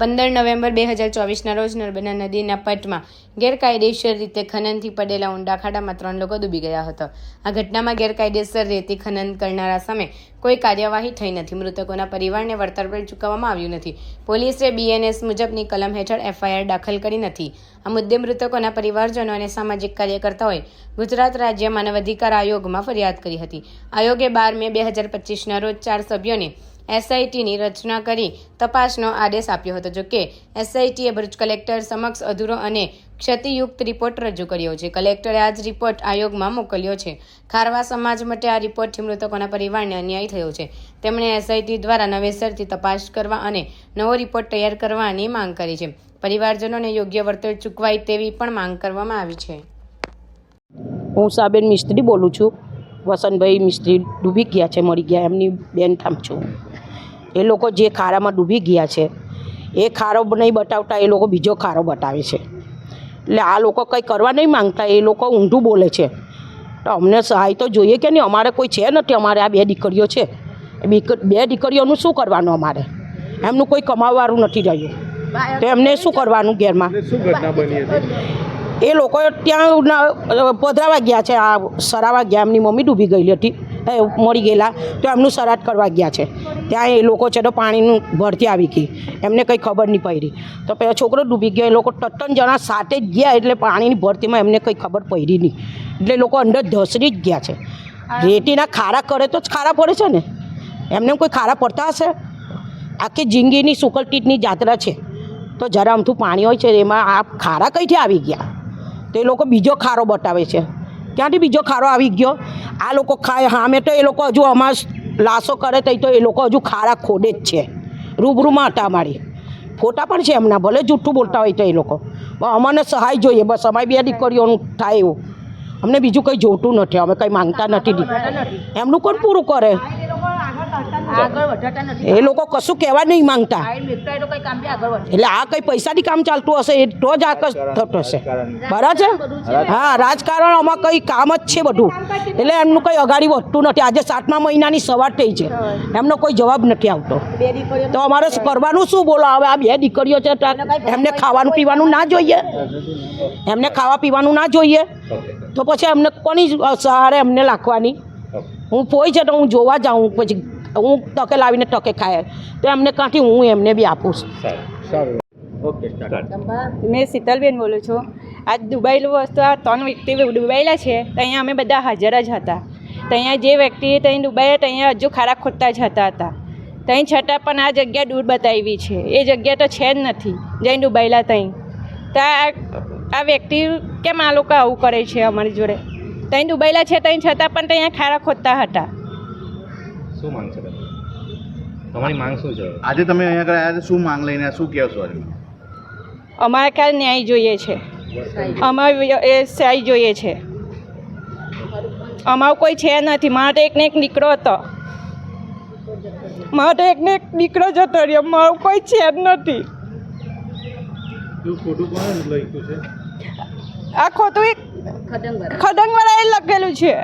પંદર નવેમ્બર બે હજાર ચોવીસના રોજ નર્મદા નદીના પટમાં ગેરકાયદેસર રીતે ખનનથી પડેલા ઊંડા ખાડામાં ત્રણ લોકો ડૂબી ગયા હતા. આ ઘટનામાં ગેરકાયદેસર રેતી ખનન કરનારા સામે કોઈ કાર્યવાહી થઈ નથી. મૃતકોના પરિવારને વળતર પણ ચૂકવવામાં આવ્યું નથી. પોલીસે બીએનએસ મુજબની કલમ હેઠળ એફઆઈઆર દાખલ કરી નથી. આ મુદ્દે મૃતકોના પરિવારજનો અને સામાજિક કાર્યકર્તાઓએ ગુજરાત રાજ્ય માનવ અધિકાર આયોગમાં ફરિયાદ કરી હતી. આયોગે બાર મે બે હજાર પચીસના રોજ ચાર સભ્યોને એસઆઈટીની રચના કરી તપાસનો આદેશ આપ્યો હતો. જોકે એસઆઈટીએ ભરૂચ કલેક્ટર સમક્ષ અધૂરો અને ક્ષતિયુક્ત રિપોર્ટ રજૂ કર્યો છે. કલેક્ટરે આ જ રિપોર્ટ આયોગમાં મોકલ્યો છે. ખારવા સમાજ માટે આ રિપોર્ટથી મૃતકોના પરિવારને અન્યાય થયો છે. તેમણે એસઆઈટી દ્વારા નવેસરથી તપાસ કરવા અને નવો રિપોર્ટ તૈયાર કરવાની માંગ કરી છે. પરિવારજનોને યોગ્ય વળતર ચૂકવાય તેવી પણ માંગ કરવામાં આવી છે. હું સાબેન મિસ્ત્રી બોલું છું. વસંતભાઈ મિસ્ત્રી ડૂબી ગયા છે, મળી ગયા. એમની બેન થામ છું. એ લોકો જે ખારામાં ડૂબી ગયા છે એ ખારો નહીં બતાવતા એ લોકો બીજો ખારો બતાવે છે. એટલે આ લોકો કંઈ કરવા નહીં માંગતા એ લોકો ઊંધું બોલે છે. તો અમને સહાય તો જોઈએ કે નહીં? અમારે કોઈ છે નથી અમારે આ બે દીકરીઓ છે. એ બે દીકરીઓનું શું કરવાનું અમારે? એમનું કોઈ કમાવવાનું નથી રહ્યું. તો એમને શું કરવાનું ઘેરમાં? એ લોકો ત્યાં પધરાવા ગયા છે આ સરાવા ગયા એમની મમ્મી ડૂબી ગયેલી હતી. એ મરી ગયેલા તો એમનું સરાટ કરવા ગયા છે. ત્યાં એ લોકો છે તો પાણીનું ભરતી આવી ગઈ. એમને કંઈ ખબર નહીં પડી. તો પહેલાં છોકરો ડૂબી ગયો એ લોકો ત્રણ જણા સાથે જ ગયા એટલે પાણીની ભરતીમાં એમને કંઈ ખબર પડી નહીં. એટલે લોકો અંદર ધસરી જ ગયા છે. રેતીના ખારા કરે તો જ ખારા પડે છે ને? એમને કોઈ ખારા પડતા હશે? આખી જિંદગીની સુકલટીટની જાત્રા છે. તો જરા અમથું પાણી હોય છે એમાં આ ખારા કઈથી આવી ગયા? તો એ લોકો બીજો ખારો બતાવે છે. ક્યાંથી બીજો ખારો આવી ગયો? આ લોકો ખાય સામે તો એ લોકો હજુ અમાર લાશો કરે તઈ તો એ લોકો હજુ ખારા ખોડે જ છે. રૂબરૂમાં હતા અમારી. ફોટા પણ છે એમના, ભલે જૂઠું બોલતા હોય તો એ લોકો. અમને સહાય જોઈએ, બસ અમારી બે દીકરીઓનું થાય એવું. અમને બીજું કંઈ જોતું નથી, અમે કંઈ માંગતા નથી એમનું કોણ પૂરું કરે? એ લોકો કશું કહેવા નહીં માંગતા. એટલે આ કઈ પૈસાથી કામ ચાલતું હશે એ તો જ આ થતું હશે. બરાબર? છે. હા રાજકારણ આમાં કંઈ કામ જ છે બધું. એટલે એમનું કંઈ અગાડી વધતું નથી. આજે સાતમા મહિનાની સવાર થઈ છે. એમનો કોઈ જવાબ નથી આવતો. તો અમારે શું કરવાનું શું બોલો? હવે આ બે દીકરીઓ છે એમને ખાવાનું પીવાનું ના જોઈએ. એમને ખાવા પીવાનું ના જોઈએ. તો પછી એમને કોની સહારે એમને લાખવાની? હું પોઈ છે તો હું જોવા જાઉં. પછી હું તકે લાવીને તકે ખાય. તો એમને કાંઠી હું એમને બી આપું છું. સારું ઓકે મેં શીતલબેન બોલું છું. આ દુબાયેલું વસ્તુ આ ત્રણ વ્યક્તિ દુબઈલા છે તો અહીંયા અમે બધા હાજર જ હતા. તો અહીંયા જે વ્યક્તિ ત્યાં દુબઈ ત્યાં હજુ ખારા ખોટતા જ હતા હતા. ત્યાં છતાં પણ આ જગ્યા દૂર બતાવી છે. એ જગ્યા તો છે જ નથી જઈને દુબઈલા ત્યાં તો આ આ વ્યક્તિ કેમ આ લોકો આવું કરે છે અમારી જોડે? ત્યાં દુબઈલા છે ત્યાં છતાં પણ ત્યાં ખારા ખોદતા હતા. શું માંગ છે તમારી? માંગ શું છે? આજે તમે અહીંયા આગળ આવ્યા શું માંગ લઈને શું કહેશો આજે? અમારે કાલ ન્યાય જોઈએ છે. અમારે એ સહાય જોઈએ છે. અમારો કોઈ છે નથી. મારે તો એકને એક દીકરો હતો. મારે તો એકને એક દીકરો જતો રહ્યો. મારો કોઈ છે જ નથી. આ ખોટું એક ખડંગવાળાએ લખેલું છે.